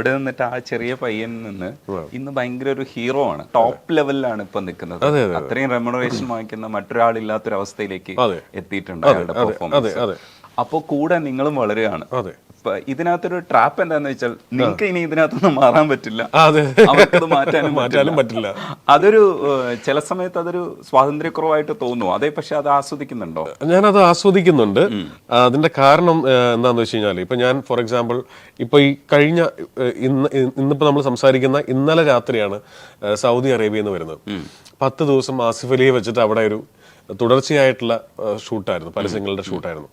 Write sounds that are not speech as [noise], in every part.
ഇവിടെ നിന്നിട്ട് ആ ചെറിയ പയ്യൻ നിന്ന് ഇന്ന് ഭയങ്കര ഒരു ഹീറോ ആണ്. ടോപ്പ് ലെവലിലാണ് ഇപ്പൊ നിൽക്കുന്നത്. അതെ, അതെ, അത്രയും റെമുണറേഷൻ വാങ്ങിക്കുന്ന മറ്റൊരാളില്ലാത്തൊരവസ്ഥയിലേക്ക്. എത്തിയിട്ടുണ്ട് അയാളുടെ പെർഫോമൻസ് അപ്പോൾ അപ്പോ കൂടെ നിങ്ങളും വളരുകയാണ്. ഇതിനകത്തൊരു ട്രാപ്പ് എന്താന്ന് വെച്ചാൽ നിങ്ങൾക്ക് ഇനി ഇതിനകത്തൊന്നും മാറാൻ പറ്റില്ല. അവർക്കത് മാറ്റാനും [laughs] മാറ്റാനും പറ്റില്ല. അതൊരു ചില സമയത്ത് അതൊരു സ്വാതന്ത്ര്യക്കുറവായിട്ട് തോന്നുന്നു അതേ പക്ഷെ അത് ആസ്വദിക്കുന്നുണ്ടോ? ഞാനത് ആസ്വദിക്കുന്നുണ്ട്. അതിന്റെ കാരണം എന്താന്ന് വെച്ച് കഴിഞ്ഞാൽ ഇപ്പൊ ഞാൻ ഫോർ എക്സാമ്പിൾ ഇപ്പൊ ഈ കഴിഞ്ഞ ഇന്ന് ഇന്നിപ്പോ നമ്മൾ സംസാരിക്കുന്ന ഇന്നലെ രാത്രിയാണ് സൗദി അറേബ്യയിൽ നിന്ന് വരുന്നത്. പത്ത് ദിവസം ആസിഫ് അലിയെ വെച്ചിട്ട് അവിടെ ഒരു തുടർച്ചയായിട്ടുള്ള ഷൂട്ടായിരുന്നു. പരസ്യങ്ങളുടെ ഷൂട്ടായിരുന്നു.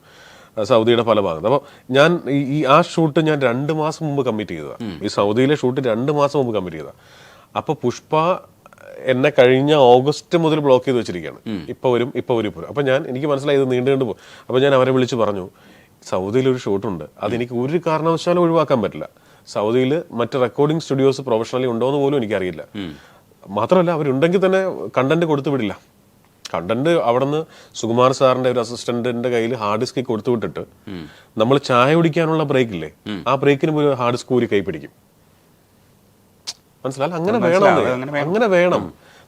സൗദിയുടെ പല ഭാഗത്ത്. അപ്പോൾ ഞാൻ ഈ- ആ ഷൂട്ട് ഞാൻ രണ്ട് മാസം മുമ്പ് കമ്മിറ്റ് ചെയ്തതാണ് ഈ സൗദിയിലെ ഷൂട്ട് രണ്ട് മാസം മുമ്പ് കമ്മിറ്റ് ചെയ്തതാണ് അപ്പോൾ പുഷ്പ എന്നെ കഴിഞ്ഞ ഓഗസ്റ്റ് മുതൽ ബ്ലോക്ക് ചെയ്ത് വെച്ചിരിക്കുകയാണ്. ഇപ്പൊ വരും ഇപ്പൊ വരും ഇപ്പൊ അപ്പോൾ അപ്പൊ ഞാൻ എനിക്ക് മനസ്സിലായി ഇത് നീണ്ടു കണ്ടു പോകും അപ്പൊ ഞാൻ അവരെ വിളിച്ച് പറഞ്ഞു സൗദിയിൽ ഒരു ഷൂട്ടുണ്ട്. അതെനിക്ക് ഒരു കാരണവശാലും ഒഴിവാക്കാൻ പറ്റില്ല. സൗദിയിൽ മറ്റ് റെക്കോർഡിംഗ് സ്റ്റുഡിയോസ് പ്രൊഫഷണലി ഉണ്ടോ എന്ന് പോലും എനിക്കറിയില്ല. മാത്രമല്ല അവരുണ്ടെങ്കിൽ തന്നെ കണ്ടന്റ് കൊടുത്തു വിടില്ല. കണ്ടന്റ് അവിടുന്ന് സുകുമാർ സാറിന്റെ ഒരു അസിസ്റ്റന്റിന്റെ കയ്യിൽ ഹാർഡ് ഡിസ്ക് കൊടുത്തു വിട്ടിട്ട് നമ്മൾ ചായ കുടിക്കാനുള്ള ബ്രേക്ക് ഇല്ലേ? ആ ബ്രേക്കിന് പോലും ഹാർഡ് ഡിസ്ക് കൂലി കൈ പിടിക്കും മനസ്സിലായി. അങ്ങനെ വേണം. അങ്ങനെ വേണം.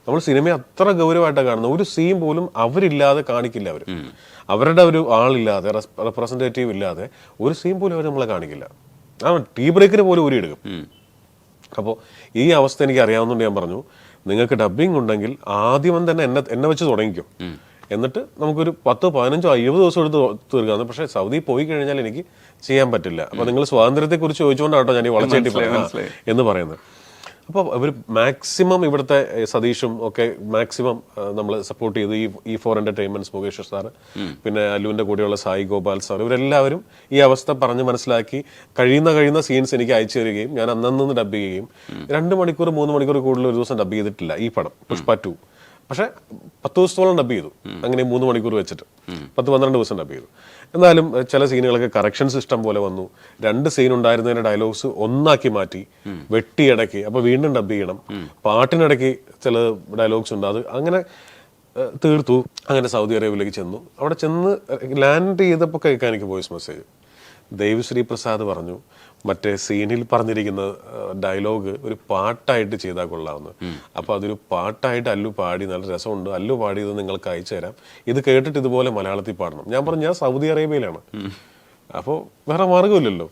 നമ്മൾ സിനിമയെ അത്ര ഗൗരവമായിട്ടാണ് കാണുന്നത്. ഒരു സീൻ പോലും അവരില്ലാതെ കാണിക്കില്ല അവർ അവരുടെ ഒരു ആളില്ലാതെ റെപ്രസെന്റേറ്റീവ് ഇല്ലാതെ ഒരു സീൻ പോലും അവർ നമ്മളെ കാണിക്കില്ല. ആ ടീ ബ്രേക്കിന് പോലും ഊരിയെടുക്കും. അപ്പോൾ ഈ അവസ്ഥ എനിക്ക് അറിയാവുന്നതുകൊണ്ട് ഞാൻ പറഞ്ഞു. നിങ്ങൾക്ക് ഡബ്ബിംഗ് ഉണ്ടെങ്കിൽ ആദ്യം തന്നെ എന്നെ എന്നെ വെച്ച് തുടങ്ങിക്കോ. എന്നിട്ട് നമുക്കൊരു പത്തോ പതിനഞ്ചോ അയ്യോ ദിവസം എടുത്ത് തീർക്കാം പക്ഷെ സൗദി പോയി കഴിഞ്ഞാൽ എനിക്ക് ചെയ്യാൻ പറ്റില്ല. അപ്പൊ നിങ്ങൾ സ്വാതന്ത്ര്യത്തെ കുറിച്ച് ചോദിച്ചുകൊണ്ടാട്ടോ ഞാൻ ഈ വളച്ചേട്ടി എന്ന് പറയുന്നത്. അപ്പോൾ അവർ മാക്സിമം ഇവിടുത്തെ സതീഷും ഒക്കെ മാക്സിമം നമ്മൾ സപ്പോർട്ട് ചെയ്തു ഈ ഈ ഫോർ എന്റർടൈൻമെന്റ്സ് മുകേഷ് സാർ പിന്നെ അല്ലുവിന്റെ കൂടെയുള്ള സായി ഗോപാൽ സാർ ഇവരെല്ലാവരും ഈ അവസ്ഥ പറഞ്ഞ് മനസ്സിലാക്കി കഴിയുന്ന കഴിയുന്ന സീൻസ് എനിക്ക് അയച്ചു തരികയും ഞാൻ അന്നന്ന് ഡബ് ചെയ്യുകയും രണ്ട് മണിക്കൂർ മൂന്ന് മണിക്കൂർ കൂടുതൽ ഒരു ദിവസം ഡബ് ചെയ്തിട്ടില്ല ഈ പടം പുഷ്പ ടു പക്ഷെ പത്ത് ദിവസത്തോളം ഡബ് ചെയ്തു. അങ്ങനെ മൂന്ന് മണിക്കൂർ വെച്ചിട്ട്. പത്ത് പന്ത്രണ്ട് ദിവസം ഡബ് ചെയ്തു. എന്നാലും ചില സീനുകളൊക്കെ കറക്ഷൻ സിസ്റ്റം പോലെ വന്നു. രണ്ട് സീൻ ഉണ്ടായിരുന്നതിന്റെ ഡയലോഗ്സ് ഒന്നാക്കി മാറ്റി വെട്ടിയിടയ്ക്ക് അപ്പൊ വീണ്ടും ഡബ് ചെയ്യണം. പാട്ടിനിടയ്ക്ക് ചില ഡയലോഗ്സ് ഉണ്ട്. അത് അങ്ങനെ തീർത്തു. അങ്ങനെ സൗദി അറേബ്യയിലേക്ക് ചെന്നു. അവിടെ ചെന്ന് ലാൻഡ് ചെയ്തപ്പോൾ കേൾക്കാൻ എനിക്ക് വോയിസ് മെസ്സേജ് ദേവിശ്രീ പ്രസാദ് പറഞ്ഞു മറ്റേ സീനിൽ പറഞ്ഞിരിക്കുന്ന ഡയലോഗ് ഒരു പാട്ടായിട്ട് ചെയ്താൽ കൊള്ളാമെന്ന് അപ്പോൾ അതൊരു പാട്ടായിട്ട് അല്ലു പാടി നല്ല രസമുണ്ട്. അല്ലു പാടിയത് നിങ്ങൾക്ക് അയച്ചു തരാം. ഇത് കേട്ടിട്ട് ഇതുപോലെ മലയാളത്തിൽ പാടണം. ഞാൻ പറഞ്ഞു ഞാൻ സൗദി അറേബ്യയിലാണ്. അപ്പോൾ വേറെ മാർഗമില്ലല്ലോ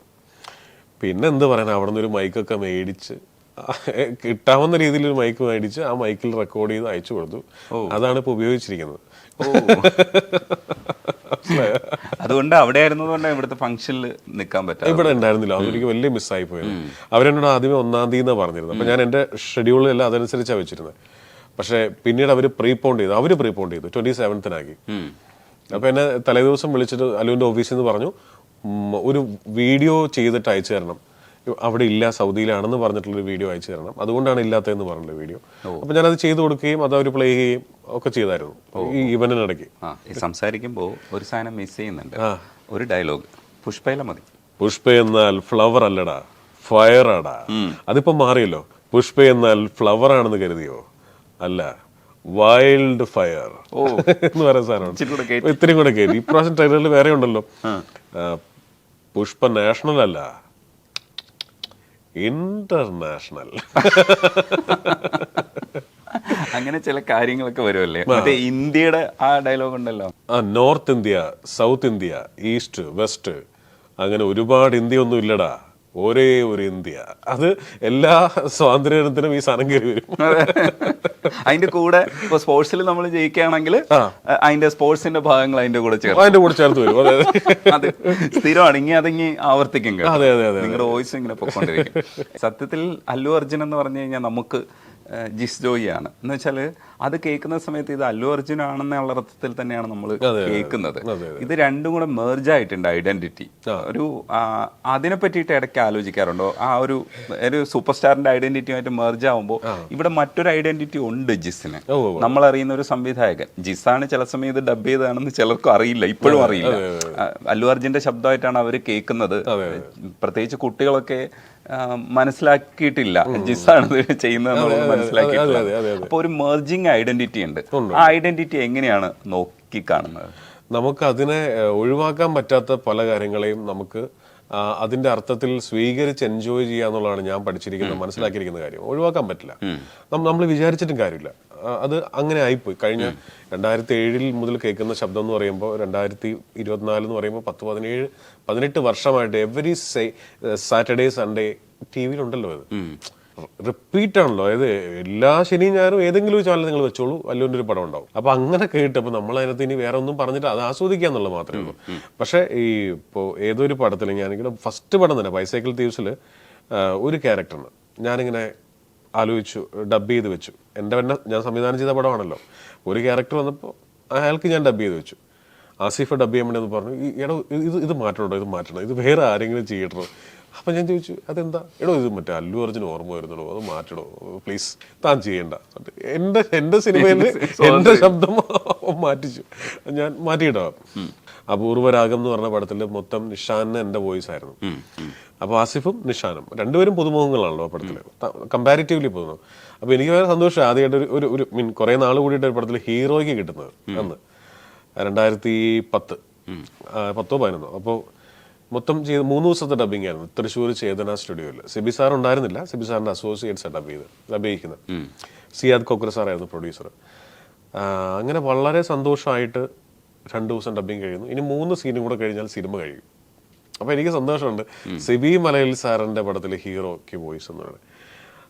പിന്നെ എന്ത് പറയാൻ അവിടെ നിന്ന് ഒരു മൈക്കൊക്കെ മേടിച്ച് കിട്ടാവുന്ന രീതിയിൽ ഒരു മൈക്ക് മേടിച്ച് ആ മൈക്കിൽ റെക്കോർഡ് ചെയ്ത് അയച്ചു കൊടുത്തു. അതാണ് ഇപ്പൊ ഉപയോഗിച്ചിരിക്കുന്നത്. അതുകൊണ്ട് അവിടെ ആയിരുന്നതുകൊണ്ട് ഇവിടുത്തെ ഫംഗ്ഷനിൽ നിൽക്കാൻ പറ്റും ഇവിടെ ഉണ്ടായിരുന്നില്ല. അതൊരിക്കൽ വലിയ മിസ്സായി പോയത്. അവരെന്നോട് ആദ്യമേ ഒന്നാം തീയതി എന്നാണ് പറഞ്ഞിരുന്നത്. അപ്പൊ ഞാൻ എന്റെ ഷെഡ്യൂളിലെല്ലാം അതനുസരിച്ചാണ് വെച്ചിരുന്നത് പക്ഷേ പിന്നീട് അവർ പ്രീപോണ്ട് ചെയ്തു. അവർ പ്രീപോണ്ട് ചെയ്തു. ട്വന്റി സെവൻത്തിനാക്കി അപ്പൊ എന്നെ തലേദിവസം വിളിച്ചിട്ട് അലുവിന്റെ ഓഫീസിൽ നിന്ന് പറഞ്ഞു ഒരു വീഡിയോ ചെയ്തിട്ട് അയച്ചു തരണം. അവിടെ ഇല്ല സൗദിയിലാണെന്ന് പറഞ്ഞിട്ടുള്ളൊരു വീഡിയോ അയച്ചു തരണം. അതുകൊണ്ടാണ് ഇല്ലാത്തതെന്ന് പറഞ്ഞുള്ള വീഡിയോ. അപ്പൊ ഞാനത് ചെയ്തു കൊടുക്കുകയും അത് അവർ പ്ലേ ചെയ്യുകയും ഒക്കെ ചെയ്തായിരുന്നു. ഈ ഇവനിടയ്ക്ക് സംസാരിക്കുമ്പോൾ ഒരു സാധനം മിസ് ചെയ്യുന്നുണ്ട്. ഒരു ഡയലോഗ് പുഷ്പയില മതി. പുഷ്പ എന്നാൽ ഫ്ലവർ അല്ലടാ ഫയർ ആടാ. അതിപ്പോ മാറിയല്ലോ. പുഷ്പ എന്നാൽ ഫ്ലവർ ആണെന്ന് കരുതിയോ? അല്ല വൈൽഡ് ഫയർ എന്ന് പറയുന്ന സാധനം ഇത്രയും കൂടെ കയറി ഇപ്രാവശ്യം ട്രെയിലറിൽ വേറെ ഉണ്ടല്ലോ. പുഷ്പ നാഷണൽ അല്ല. ഇന്റർനാഷണൽ അങ്ങനെ ചില കാര്യങ്ങളൊക്കെ വരുമല്ലേ? മറ്റേ ഇന്ത്യയുടെ ആ ഡയലോഗ് ഉണ്ടല്ലോ. ആ north India south India east west അങ്ങനെ ഒരുപാട് ഇന്ത്യ ഒന്നും ഇല്ലടാ. ഒരേ ഒരു ഇന്ത്യ. അത് എല്ലാ സ്വാതന്ത്ര്യത്തിനും ഈ സാധനം കയറി വരും. അതിന്റെ കൂടെ ഇപ്പൊ സ്പോർട്സിൽ നമ്മൾ ജയിക്കുകയാണെങ്കിൽ അതിന്റെ സ്പോർട്സിന്റെ ഭാഗങ്ങൾ അതിന്റെ കൂടെ ചേർത്ത്. അതിന്റെ കൂടെ ചേർത്ത് വരും. അതെ അതെ. സ്ഥിരം അടങ്ങി അതങ്ങി ആവർത്തിക്കും. അതെ, അതെ, അതെ, നിങ്ങളുടെ വോയിസ് ഇങ്ങനെ പൊക്കോണ്ടിരിക്കും സത്യത്തിൽ അല്ലു അർജുൻ എന്ന് പറഞ്ഞു കഴിഞ്ഞാൽ നമുക്ക് ജിസ് ജോയിയാണ് എന്ന് വെച്ചാൽ അത് കേൾക്കുന്ന സമയത്ത് ഇത് അല്ലു അർജുൻ ആണെന്നുള്ള അർത്ഥത്തിൽ തന്നെയാണ് നമ്മൾ കേൾക്കുന്നത്. ഇത് രണ്ടും കൂടെ മെർജ് ആയിട്ടുണ്ട് ഐഡന്റിറ്റി ഒരു അതിനെ പറ്റിയിട്ട് ഇടയ്ക്ക് ആലോചിക്കാറുണ്ടോ? ആ ഒരു ഒരു സൂപ്പർ സ്റ്റാറിന്റെ ഐഡന്റിറ്റിയുമായിട്ട് മെർജ് ആവുമ്പോൾ ഇവിടെ മറ്റൊരു ഐഡന്റിറ്റി ഉണ്ട് ജിസിന് നമ്മൾ അറിയുന്ന ഒരു സംവിധായകൻ. ജിസാണ് ചില സമയം ഇത് ഡബ് ചെയ്തതാണെന്ന് ചിലർക്കും അറിയില്ല ഇപ്പോഴും അറിയില്ല. അല്ലു അർജുന്റെ ശബ്ദമായിട്ടാണ് അവർ കേൾക്കുന്നത്. പ്രത്യേകിച്ച് കുട്ടികളൊക്കെ മനസ്സിലാക്കിയിട്ടില്ല. ജിസാണ് ഇത് ചെയ്യുന്നത് മനസ്സിലാക്കിയിട്ടില്ല അതെ, അതെ, അപ്പൊ ഒരു മെർജിങ് ഐഡന്റിറ്റി ഉണ്ട്. ആ ഐഡന്റിറ്റി എങ്ങനെയാണ് നോക്കി കാണുന്നത് നമുക്ക് അതിനെ ഒഴിവാക്കാൻ പറ്റാത്ത പല കാര്യങ്ങളെയും നമുക്ക് അതിന്റെ അർത്ഥത്തിൽ സ്വീകരിച്ച് എൻജോയ് ചെയ്യുക എന്നുള്ളതാണ് ഞാൻ പഠിച്ചിരിക്കുന്നത് മനസ്സിലാക്കിയിരിക്കുന്ന കാര്യം. ഒഴിവാക്കാൻ പറ്റില്ല. നമ്മൾ വിചാരിച്ചിട്ടും കാര്യമില്ല. അത് അങ്ങനെ ആയിപ്പോയി. കഴിഞ്ഞ രണ്ടായിരത്തി ഏഴിൽ മുതൽ കേൾക്കുന്ന ശബ്ദം എന്ന് പറയുമ്പോൾ രണ്ടായിരത്തി ഇരുപത്തിനാല് എന്ന് പറയുമ്പോൾ പത്ത് പതിനേഴ് പതിനെട്ട് വർഷമായിട്ട് എവറി സാറ്റർഡേ സൺഡേ ടി വിയിലുണ്ടല്ലോ അത് റിപ്പീറ്റ് ആണല്ലോ. അതായത് എല്ലാ ശനിയും ഞാനും ഏതെങ്കിലും ഒരു ചാനൽ നിങ്ങൾ വെച്ചോളൂ വല്ലൊരു ഒരു പടം ഉണ്ടാവും. അപ്പൊ അങ്ങനെ കേട്ടപ്പോൾ നമ്മൾ അതിനകത്ത് ഇനി വേറെ ഒന്നും പറഞ്ഞിട്ട് അത് ആസ്വദിക്കുക മാത്രമേ ഉള്ളൂ. പക്ഷേ ഈ ഇപ്പോൾ ഏതൊരു പടത്തിലും ഞാനിങ്ങനെ ഫസ്റ്റ് പടം തന്നെ ബൈസൈക്കിൾ തീവ്സിൽ ഒരു ക്യാരക്ടറിന് ഞാനിങ്ങനെ ആലോചിച്ചു ഡബ് ചെയ്ത് വെച്ചു. എന്റെ തന്നെ ഞാൻ സംവിധാനം ചെയ്ത പടമാണല്ലോ. ഒരു ക്യാരക്ടർ വന്നപ്പോൾ അയാൾക്ക് ഞാൻ ഡബ് ചെയ്ത് വെച്ചു. ആസിഫ് ഡബ് ചെയ്യാൻ വേണ്ടി എന്ന് പറഞ്ഞു എടോ ഇത് ഇത് മാറ്റണോ ഇത് മാറ്റണം ഇത് വേറെ ആരെങ്കിലും ചെയ്യണോ അപ്പം ഞാൻ ചോദിച്ചു അതെന്താ? എടോ ഇത് മറ്റേ അല്ലു അർജുൻ ഓർമ്മ വരുന്നുള്ളൂ അത് മാറ്റണോ? പ്ലീസ് താൻ ചെയ്യണ്ട. എന്റെ എന്റെ സിനിമയിൽ എന്റെ ശബ്ദം മാറ്റിച്ചു. ഞാൻ മാറ്റിയിടാം അപൂർവരാഗം എന്ന് പറഞ്ഞ പടത്തിൽ മൊത്തം നിഷാന് എന്റെ വോയിസ് ആയിരുന്നു. അപ്പോൾ ആസിഫും നിഷാനും രണ്ടുപേരും പുതുമുഖങ്ങളാണല്ലോ ആ പടത്തിൽ കമ്പാരിറ്റീവ്ലി പുതുമുഖം. അപ്പോൾ എനിക്ക് വളരെ സന്തോഷം. ആദ്യമായിട്ട് ഒരു ഒരു ഒരു മീൻ കുറേ നാൾ കൂടിയിട്ട് ഒരു പടത്തിൽ ഹീറോയ്ക്ക് കിട്ടുന്നത് അന്ന്. രണ്ടായിരത്തി പത്ത്. പത്തോ പതിനൊന്നോ. അപ്പോൾ മൊത്തം ചെയ്ത് മൂന്ന് ദിവസത്തെ ഡബിങ് ആയിരുന്നു. തൃശ്ശൂർ ചേതന സ്റ്റുഡിയോയിൽ സിബി സാർ ഉണ്ടായിരുന്നില്ല. സിബി സാറിന്റെ അസോസിയേറ്റ്സ് ഡബ് ചെയ്ത് ഡബ് ചെയ്യിക്കുന്നത്. സിയാദ് കൊക്ര സാറായിരുന്നു പ്രൊഡ്യൂസർ അങ്ങനെ വളരെ സന്തോഷമായിട്ട് രണ്ട് ദിവസം ഡബിങ് കഴിയുന്നു. ഇനി മൂന്ന് സീനും കൂടെ കഴിഞ്ഞാൽ സിനിമ കഴിയും. അപ്പോൾ എനിക്ക് സന്തോഷമുണ്ട്. സിബി മലയിൽ സാറിന്റെ പടത്തിൽ ഹീറോക്ക് വോയിസ് എന്ന് പറയുന്നത്.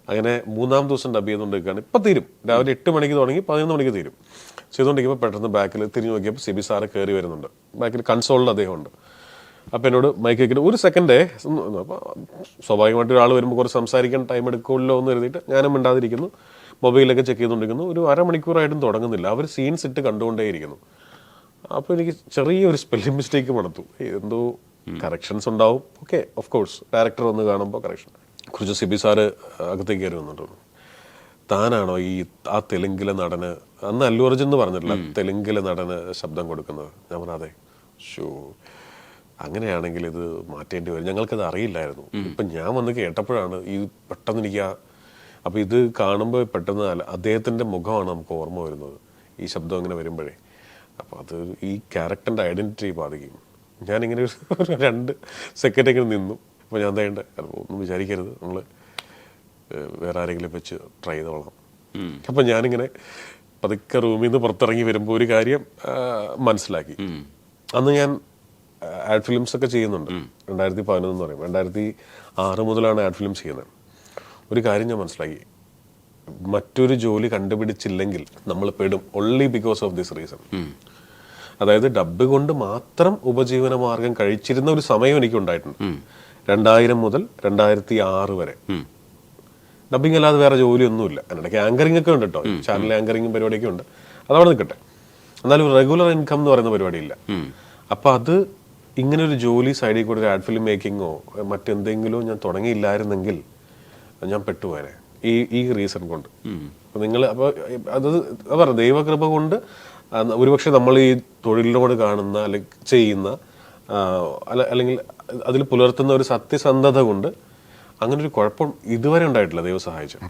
അങ്ങനെ മൂന്നാം ദിവസം ഡബ് ചെയ്തുകൊണ്ടിരിക്കുകയാണ്. ഇപ്പം തീരും. രാവിലെ എട്ട് മണിക്ക് തുടങ്ങി പതിനൊന്ന് മണിക്ക് തീരും. ചെയ്തുകൊണ്ടിരിക്കുമ്പോൾ പെട്ടെന്ന് ബാക്കിൽ തിരിഞ്ഞു നോക്കിയപ്പോൾ സിബി സാറ് കയറി വരുന്നുണ്ട്. ബാക്കിൽ കൺസോളിൽ അദ്ദേഹം ഉണ്ട് അപ്പം എന്നോട് മൈക്ക് വെക്കിട്ട് ഒരു സെക്കൻഡേ അപ്പോൾ സ്വാഭാവികമായിട്ട് ഒരാൾ വരുമ്പോൾ കുറച്ച് സംസാരിക്കാൻ ടൈം എടുക്കുമല്ലോ എന്ന് കരുതിയിട്ട് ഞാനും മിണ്ടാതിരിക്കുന്നു. മൊബൈലൊക്കെ ചെക്ക് ചെയ്തുകൊണ്ടിരിക്കുന്നു. ഒരു അരമണിക്കൂറായിട്ടും തുടങ്ങുന്നില്ല. അവർ സീൻസ് ഇട്ട് കണ്ടുകൊണ്ടേയിരിക്കുന്നു. അപ്പോൾ എനിക്ക് ചെറിയൊരു സ്പെല്ലിംഗ് മിസ്റ്റേക്ക് മണത്തു. എന്തോ കറക്ഷൻസ് ഉണ്ടാവും. ഓക്കെ ഓഫ് കോഴ്സ് ഡയറക്ടർ വന്ന് കാണുമ്പോൾ കറക്ഷൻ കുറച്ച് സിബി സാറ് അകത്തേക്ക് കയറി വന്നിട്ടുണ്ട് താനാണോ ഈ ആ തെലുങ്കിലെ നടന്? അന്ന് അല്ലു അർജുൻ എന്ന് പറഞ്ഞിട്ടില്ല. തെലുങ്കിലെ നടന് ശബ്ദം കൊടുക്കുന്നത്. ഞാൻ പറഞ്ഞു അതെ. ഷോ അങ്ങനെയാണെങ്കിൽ ഇത് മാറ്റേണ്ടി വരും. ഞങ്ങൾക്കത് അറിയില്ലായിരുന്നു. ഇപ്പം ഞാൻ വന്ന് കേട്ടപ്പോഴാണ് ഈ പെട്ടെന്ന് എനിക്ക് ആ അപ്പൊ ഇത് കാണുമ്പോൾ പെട്ടെന്ന് അദ്ദേഹത്തിന്റെ മുഖമാണ് നമുക്ക് ഓർമ്മ വരുന്നത്. ഈ ശബ്ദം അങ്ങനെ വരുമ്പോഴേ. അപ്പോൾ അത് ഈ ക്യാരക്ടറിന്റെ ഐഡന്റിറ്റി ബാധിക്കും. ഞാനിങ്ങനെ ഒരു [laughs] രണ്ട് സെക്കൻഡ് ഇങ്ങനെ നിന്നു. അപ്പോൾ ഞാൻ എന്താ ഒന്നും വിചാരിക്കരുത്. നമ്മൾ വേറെ ആരെങ്കിലും വെച്ച് ട്രൈ ചെയ്തോളാം. അപ്പം ഞാനിങ്ങനെ പതുക്കെ റൂമിൽ നിന്ന് പുറത്തിറങ്ങി വരുമ്പോൾ ഒരു കാര്യം മനസ്സിലാക്കി. അന്ന് ഞാൻ ആഡ് ഫിലിംസ് ഒക്കെ ചെയ്യുന്നുണ്ട്. രണ്ടായിരത്തി പതിനൊന്ന് എന്ന് പറയും രണ്ടായിരത്തി ആറ് മുതലാണ് ആഡ് ഫിലിംസ് ചെയ്യുന്നത്. ഒരു കാര്യം ഞാൻ മനസ്സിലാക്കി. മറ്റൊരു ജോലി കണ്ടുപിടിച്ചില്ലെങ്കിൽ നമ്മൾ പെടും only because of this reason അതായത് ഡബ് കൊണ്ട് മാത്രം ഉപജീവന മാർഗം കഴിച്ചിരുന്ന ഒരു സമയം എനിക്ക് ഉണ്ടായിട്ടുണ്ട് രണ്ടായിരം മുതൽ രണ്ടായിരത്തി ആറ് വരെ ഡബിങ് അല്ലാതെ വേറെ ജോലിയൊന്നുമില്ല. അതിനിടയ്ക്ക് ആങ്കറിംഗ് ഒക്കെ ഉണ്ട് കേട്ടോ ചാനൽ ആങ്കറിംഗും പരിപാടിയൊക്കെ ഉണ്ട്. അതവിടെ നിൽക്കട്ടെ. എന്നാലും റെഗുലർ ഇൻകം എന്ന് പറയുന്ന പരിപാടിയില്ല. അപ്പൊ അത് ഇങ്ങനെ ഒരു ജോലി സൈഡിൽ കൂടെ ഒരു ആഡ് ഫിലിം മേക്കിങ്ങോ മറ്റെന്തെങ്കിലും ഞാൻ തുടങ്ങിയില്ലായിരുന്നെങ്കിൽ ഞാൻ പെട്ടുപോയനെ ഈ ഈ റീസൺ കൊണ്ട്. നിങ്ങൾ അപ്പോൾ അത് പറ ദൈവകൃപ കൊണ്ട് ഒരുപക്ഷെ നമ്മൾ ഈ തൊഴിലിനോട് കാണുന്ന അല്ലെങ്കിൽ ചെയ്യുന്ന അല്ല- അല്ലെങ്കിൽ അതിൽ പുലർത്തുന്ന ഒരു സത്യസന്ധത കൊണ്ട് അങ്ങനെ ഒരു കുഴപ്പം ഇതുവരെ ഉണ്ടായിട്ടില്ല ദൈവം സഹായിച്ചു